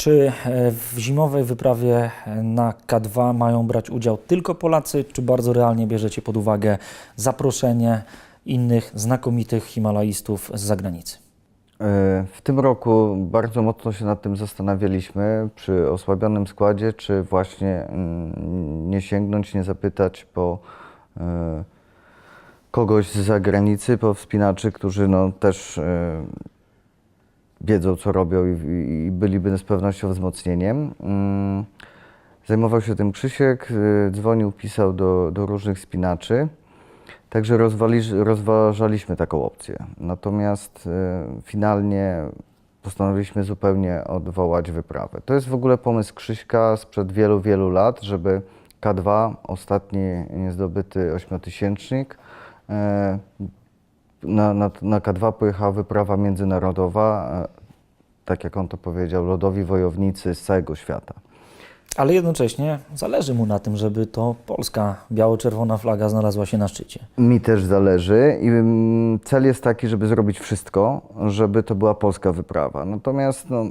Czy e, w zimowej wyprawie e, na K2 mają brać udział tylko Polacy, czy bardzo realnie bierzecie pod uwagę zaproszenie innych znakomitych Himalajstów z zagranicy? E, W tym roku bardzo mocno się nad tym zastanawialiśmy przy osłabionym składzie, czy właśnie mm, nie sięgnąć, nie zapytać po kogoś z zagranicy, po wspinaczy, którzy no też wiedzą, co robią i, i- byliby z pewnością wzmocnieniem. Mm, Zajmował się tym Krzysiek, e, dzwonił, pisał do, do różnych spinaczy. Także rozwali, rozważaliśmy taką opcję. Natomiast e, finalnie postanowiliśmy zupełnie odwołać wyprawę. To jest w ogóle pomysł Krzyśka sprzed wielu, wielu lat, żeby K2, ostatni niezdobyty ośmiotysięcznik, e, na, na, na K2 pojechała wyprawa międzynarodowa, e, tak jak on to powiedział, lodowi wojownicy z całego świata. Ale jednocześnie zależy mu na tym, żeby to polska biało-czerwona flaga znalazła się na szczycie. Mi też zależy i mm, cel jest taki, żeby zrobić wszystko, żeby to była polska wyprawa. Natomiast no,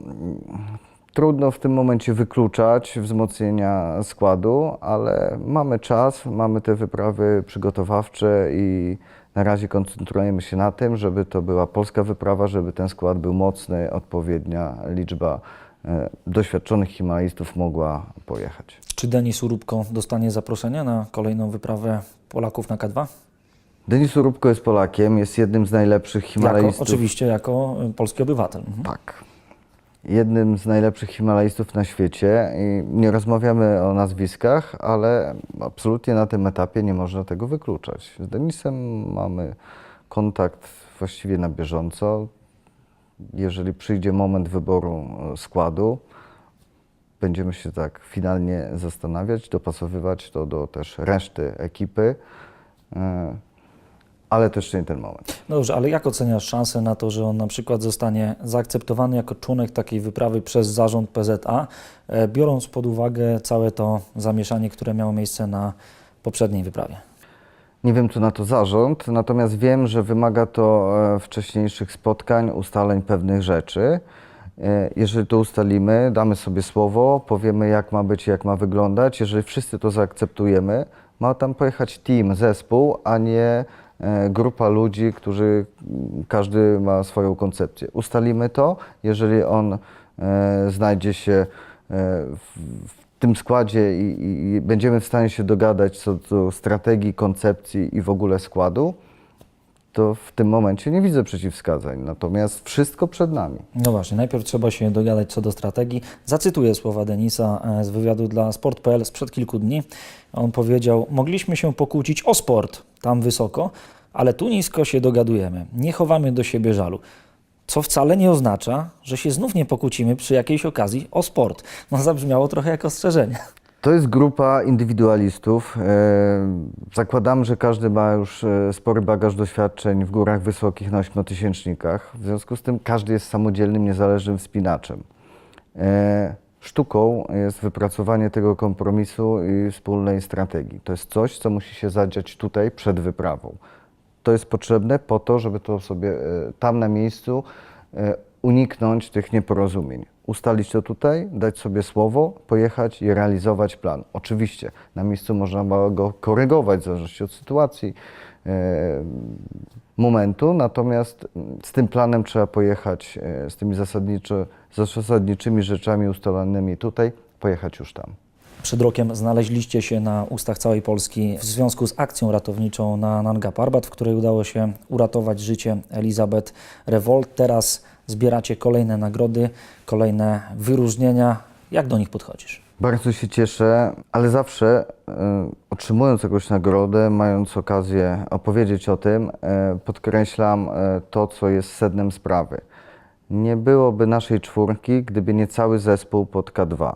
trudno w tym momencie wykluczać wzmocnienia składu, ale mamy czas, mamy te wyprawy przygotowawcze i na razie koncentrujemy się na tym, żeby to była polska wyprawa, żeby ten skład był mocny, odpowiednia liczba e, doświadczonych himalistów mogła pojechać. Czy Denis Urubko dostanie zaproszenie na kolejną wyprawę Polaków na K2? Denis Urubko jest Polakiem, jest jednym z najlepszych Jako, himalistów. oczywiście jako polski obywatel. Mhm. Tak. Jednym z najlepszych Himalajstów na świecie i nie rozmawiamy o nazwiskach, ale absolutnie na tym etapie nie można tego wykluczać. Z Denisem mamy kontakt właściwie na bieżąco. Jeżeli przyjdzie moment wyboru e, składu, będziemy się tak finalnie zastanawiać, dopasowywać to do też reszty ekipy, e, ale to jeszcze nie ten moment. Dobrze, ale jak oceniasz szansę na to, że on na przykład zostanie zaakceptowany jako członek takiej wyprawy przez zarząd PZA, e, biorąc pod uwagę całe to zamieszanie, które miało miejsce na poprzedniej wyprawie? Nie wiem, co na to zarząd, natomiast wiem, że wymaga to e, wcześniejszych spotkań, ustaleń pewnych rzeczy. E, Jeżeli to ustalimy, damy sobie słowo, powiemy, jak ma być, jak ma wyglądać. Jeżeli wszyscy to zaakceptujemy, ma tam pojechać team, zespół, a nie grupa ludzi, którzy mm, każdy ma swoją koncepcję. Ustalimy to, jeżeli on e, znajdzie się e, w, tym składzie i, będziemy w stanie się dogadać co do strategii, koncepcji i w ogóle składu, to w tym momencie nie widzę przeciwwskazań. Natomiast wszystko przed nami. No właśnie, najpierw trzeba się dogadać co do strategii. Zacytuję słowa Denisa e, z wywiadu dla Sport.pl sprzed kilku dni. On powiedział: Mogliśmy się pokłócić o sport tam wysoko, ale tu nisko się dogadujemy. Nie chowamy do siebie żalu. Co wcale nie oznacza, że się znów nie pokłócimy przy jakiejś okazji o sport. No zabrzmiało trochę jak ostrzeżenie. To jest grupa indywidualistów. E, Zakładam, że każdy ma już e, spory bagaż doświadczeń w górach wysokich na ośmiotysięcznikach. W związku z tym każdy jest samodzielnym, niezależnym wspinaczem. Sztuką jest wypracowanie tego kompromisu i wspólnej strategii. To jest coś, co musi się zadziać tutaj przed wyprawą. To jest potrzebne po to, żeby to sobie e, tam na miejscu e, uniknąć tych nieporozumień. Ustalić to tutaj, dać sobie słowo, pojechać i realizować plan. Oczywiście na miejscu można go korygować w zależności od sytuacji, e, momentu, natomiast mm, z tym planem trzeba pojechać, e, z tymi zasadniczo, zasadniczymi rzeczami ustalonymi tutaj, pojechać już tam. Przed rokiem znaleźliście się na ustach całej Polski w związku z akcją ratowniczą na Nanga Parbat, w której udało się uratować życie Elizabeth Revolt. Teraz zbieracie kolejne nagrody, kolejne wyróżnienia. Jak do nich podchodzisz? Bardzo się cieszę, ale zawsze e, otrzymując jakąś nagrodę, mając okazję opowiedzieć o tym, e, podkreślam e, to, co jest sednem sprawy. Nie byłoby naszej czwórki, gdyby nie cały zespół pod K2.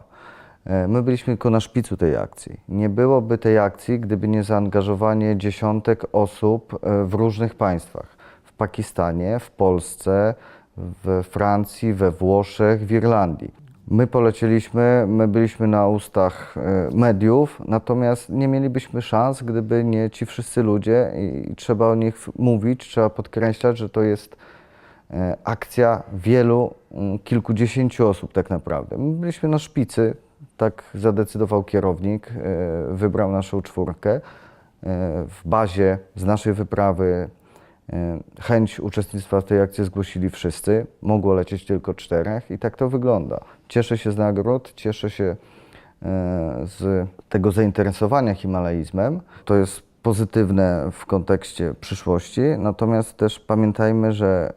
E, My byliśmy tylko na szpicu tej akcji. Nie byłoby tej akcji, gdyby nie zaangażowanie dziesiątek osób w różnych państwach. W Pakistanie, w Polsce, we Francji, we Włoszech, w Irlandii. My polecieliśmy, my byliśmy na ustach e, mediów, natomiast nie mielibyśmy szans, gdyby nie ci wszyscy ludzie i, trzeba o nich mówić, trzeba podkreślać, że to jest e, akcja wielu, kilkudziesięciu osób tak naprawdę. My byliśmy na szpicy, tak zadecydował kierownik, e, wybrał naszą czwórkę. W bazie z naszej wyprawy chęć uczestnictwa w tej akcji zgłosili wszyscy. Mogło lecieć tylko czterech i tak to wygląda. Cieszę się z nagród, cieszę się e, z tego zainteresowania himalaizmem. To jest pozytywne w kontekście przyszłości, natomiast też pamiętajmy, że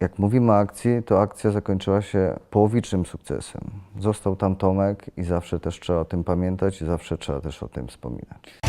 jak mówimy o akcji, to akcja zakończyła się połowicznym sukcesem. Został tam Tomek i zawsze też trzeba o tym pamiętać i zawsze trzeba też o tym wspominać.